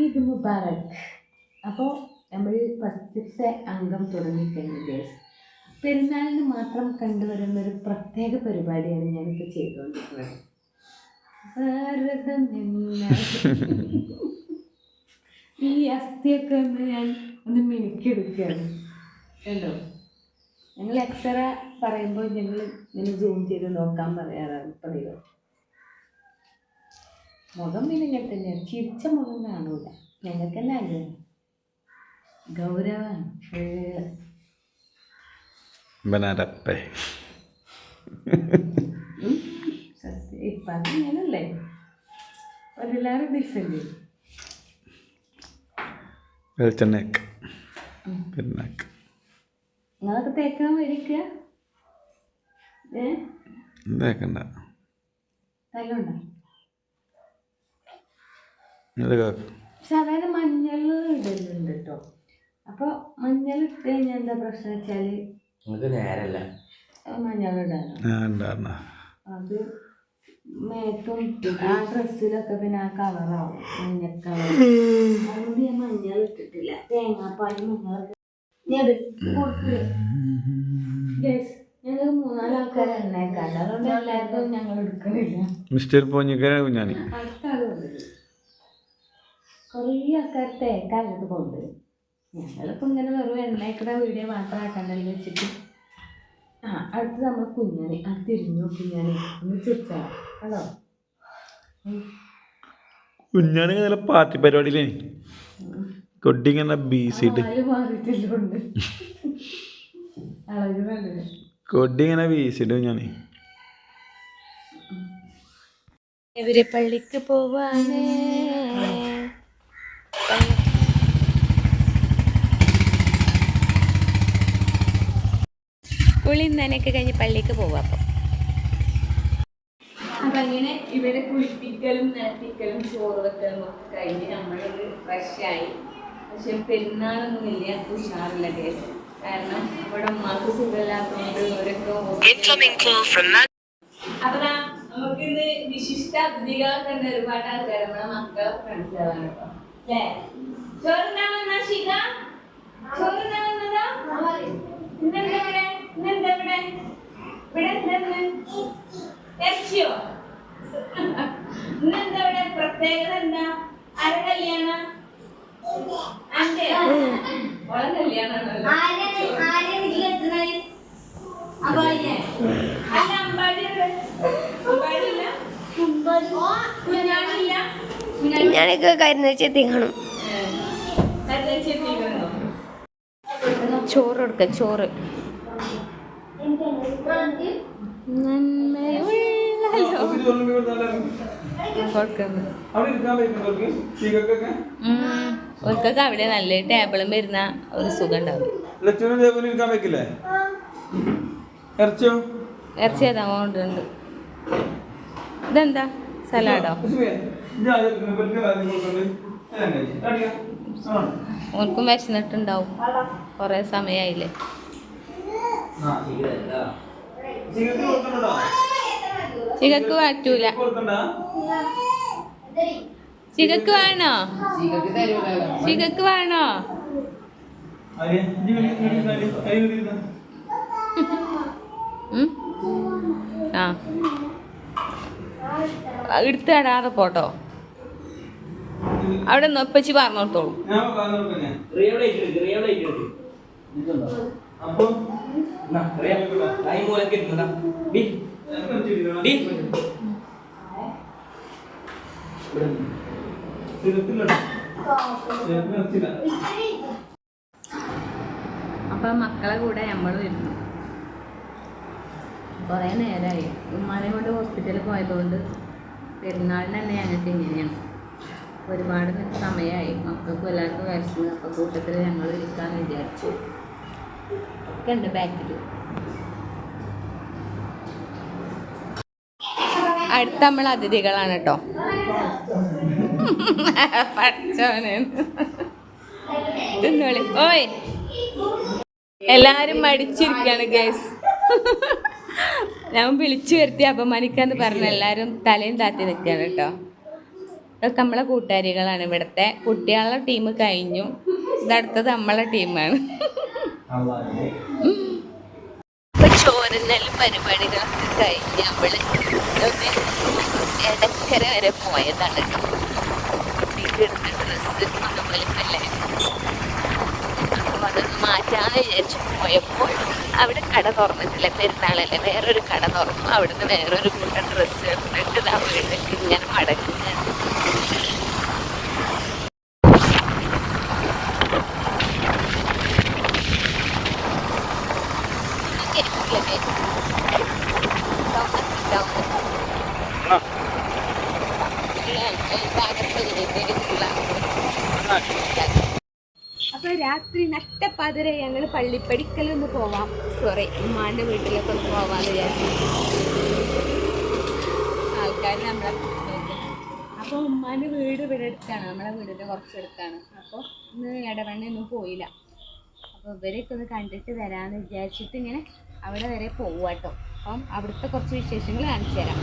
ഈദ് മുബാറക്. അപ്പോൾ നമ്മൾ ഫസ്റ്റത്തെ അംഗം തുടങ്ങിക്കഴിഞ്ഞു പെരുന്നാളിന് മാത്രം കണ്ടുവരുന്ന ഒരു പ്രത്യേക പരിപാടിയാണ് ഞാനിപ്പോൾ ചെയ്തുകൊണ്ടിരിക്കുന്നത്. ഈ അസ്ഥിയൊക്കെ ഒന്ന് ഞാൻ ഒന്ന് മിനുക്കിയെടുക്കുകയാണ് കണ്ടോ? ഞങ്ങൾ എത്ര പറയുമ്പോൾ ഞങ്ങൾ ഇങ്ങനെ സൂം ചെയ്ത് നോക്കാൻ പറയാറാണ് പതിവ് മുഖം പിന്നെ തന്നെയാണ് ചിരിച്ച മുഖം കാണൂല. ഞങ്ങൾക്കെല്ലാം ആഗ്രഹം. ഗൗരവമാണ്. ഫുള്ള് ബനാരപ്പേ ഇപ്പം ഡിഫറെന്റ് വെളിച്ചെണ്ണയൊക്കെ. പെരുന്നാക്ക്. നിങ്ങളൊക്കെ തേക്കാൻ വരിക്കുക ഏ? തല്ലുണ്ടോ സാധാരണ മഞ്ഞൾ ഇടലുണ്ട് കേട്ടോ അപ്പൊ മഞ്ഞൾ ഇട്ട് കഴിഞ്ഞാൽ എന്താ പ്രശ്നം വെച്ചാൽ? നിങ്ങൾക്ക് നേരല്ല. മഞ്ഞൾ ഇടാനോ? അത് മേത്തും ആ ഡ്രസ്സിലൊക്കെ പിന്നെ ആ കളറാവും മഞ്ഞ കളർ അതുകൊണ്ട് ഞാൻ മഞ്ഞൾ ഇട്ടിട്ടില്ല. തേങ്ങാപ്പാലും മഞ്ഞൾ ഞാൻ ഞങ്ങൾ മൂന്നാലാൾക്കാരെ എണ്ണയൊക്കെ അതുകൊണ്ട് എല്ലാവർക്കും ഞങ്ങൾ എടുക്കണില്ല. മിസ്റ്റർ പോഞ്ഞിക്കാരെ കുഞ്ഞാണി അടുത്ത ആൾ കൊണ്ടുവരും കുറേ ആൾക്കാർ തേക്കാനുള്ളത് കൊണ്ട്. ഞങ്ങളിപ്പോൾ ഇങ്ങനെ വെറും എണ്ണയ്ക്കട വീഡിയോ മാത്രം ആക്കാണ്ടെന്ന് വെച്ചിട്ട്. ആ അടുത്ത് നമ്മൾ കുഞ്ഞാണി. ആ തിരിഞ്ഞു കുഞ്ഞാണി. ഒന്ന് ചിരിച്ചാ. ഹലോ കുഞ്ഞാണി നല്ല പാർട്ടി പരിപാടിയിലേ. കൊട്ടിങ്ങനെ ബീസിട്ട് കൊടിങ്ങനെ ബീസിട്ട് കുഞ്ഞാണി. ഇവർ പള്ളിക്ക് പോവാണ് നനയൊക്കെ കഴിഞ്ഞ് പള്ളിക്ക് പോവാ അപ്പം. അങ്ങനെ ഇവിടെ കുളിപ്പിക്കലും നനപ്പിക്കലും ചോറ് വെക്കലും ഒക്കെ കഴിഞ്ഞ് നമ്മളൊരു ഫ്രഷായി പക്ഷെ പെരുന്നാളൊന്നും ഇല്ല ഉഷാറില്ല കേസ് കാരണം ഇവിടെ ഉമ്മാക്ക് സുഖമില്ലാത്തതുകൊണ്ട് ഇവരൊക്കെ അപ്പൊ നമുക്ക് ഇന്ന് വിശിഷ്ട അതിഥികളൊക്കെ ഉണ്ട് ഒരുപാട് ആൾക്കാർ നമ്മളെ മക്കളെ ഫ്രണ്ട്സുകളാണ് കേട്ടോ. അല്ലേ? ചോറുണ്ടാ വന്നാ ശിഖ? ചോറുണ്ടാവുന്നതാ ഇന്നെന്താ ഇവിടെ? ഇന്നെന്താ ഇവിടെ ഇവിടെ എന്താ? ഇറച്ചിയോ ഇന്നെന്താ ഇവിടെ പ്രത്യേകത എന്താ ആരെ കല്യാണ അന്റെ ഓളെ കല്യാണാണല്ലോ അമ്പാടിയെ അല്ല അമ്പാടി എവിടെ? അമ്പാടിയില്ല? കുഞ്ഞാടിയില്ല? ഞാനൊക്കെ കരുന്നേച്ചെത്തി കാണും. ചോറ് കൊടുക്ക ചോറ്. ഓർക്കൊക്കെ അവിടെ നല്ല ടേബിളും വരുന്ന ഒരു സുഖം ഉണ്ടാവും ഇറച്ചി ഏതാ കൊണ്ടുണ്ട് ഇതെന്താ സലാഡോ ഓർക്കും വിശന്നിട്ടുണ്ടാവും കുറേ സമയമായില്ലേ ചികക്ക് പറ്റൂല. ചികക്ക് വേണോ? ചികക്ക് വേണോ? ആ. എടുത്ത് ഇടാതെ പോട്ടോ. അവിടെ അപ്പൊ അപ്പം മക്കളെ കൂടെ നമ്മൾ ഇരുന്നു കുറേ നേരമായി ഉമ്മാനെ കൊണ്ട് ഹോസ്പിറ്റലിൽ പോയതുകൊണ്ട് പെരുന്നാളിന് തന്നെ ഞങ്ങൾക്ക് ഇങ്ങനെയാണ്. ഒരുപാട് സമയമായി മക്കൾക്കും എല്ലാവർക്കും വിശന്ന് അപ്പോൾ കൂട്ടത്തിൽ ഞങ്ങൾ ഇരിക്കാമെന്ന് വിചാരിച്ചു. ഒക്കെ ഉണ്ട് ബാക്കിൽ അടുത്ത നമ്മൾ അതിഥികളാണ് കേട്ടോ. പഠിച്ചവനെ തിന്നോളി. ഓയ്. എല്ലാരും മടിച്ചിരിക്കാണ് ഗേസ് ഞാൻ വിളിച്ചു വരുത്തി അപമാനിക്കാന്ന് പറഞ്ഞ എല്ലാരും തലയും താത്തി നിൽക്കാണ് കേട്ടോ. ഇതൊക്കെ നമ്മളെ കൂട്ടുകാരികളാണ് ഇവിടുത്തെ. കുട്ടികളുടെ ടീം കഴിഞ്ഞു. ഇതടുത്തത് നമ്മളെ ടീമാണ് ഇപ്പൊ പരിപാടികളൊക്കെ കഴിഞ്ഞ് നമ്മൾ ഇടക്കര വരെ പോയതാണ്. ഡ്രസ്സ് അതുപോലെ അതൊന്ന് മാറ്റാന്ന് വിചാരിച്ചു പോയപ്പോൾ അവിടെ കട തുറന്നിട്ടില്ല. പെരുന്നാളല്ലേ? വേറൊരു കട തുറന്നു. അവിടുന്ന് വേറൊരു കൂട്ടം ഡ്രസ്സ് എടുത്തിട്ട് ഇങ്ങനെ മടങ്ങുകയാണ്. അപ്പൊ രാത്രി നട്ടപ്പാതിരെ ഞങ്ങൾ പള്ളിപ്പടിക്കലൊന്ന് പോവാം. സോറി ഉമ്മാന്റെ വീട്ടിലൊക്കെ ഒന്ന് പോവാന്ന് വിചാരിച്ചു. ആൾക്കാർ നമ്മളെ അപ്പോൾ ഉമ്മാന്റെ വീട് ഇവിടെ അടുത്താണ്. നമ്മളെ വീടിന്റെ കുറച്ചെടുത്താണ്. അപ്പൊ അപ്പോൾ ഇന്ന് ഇടവണ്ണൊന്നും പോയില്ല. അപ്പോൾ ഇവരെയൊക്കെ ഒന്ന് കണ്ടിട്ട് വരാമെന്ന് വിചാരിച്ചിട്ട് ഇങ്ങനെ അവിടെ വരെ പോവാട്ടോ അപ്പം അവിടുത്തെ കുറച്ച് വിശേഷങ്ങൾ കാണിച്ചു തരാം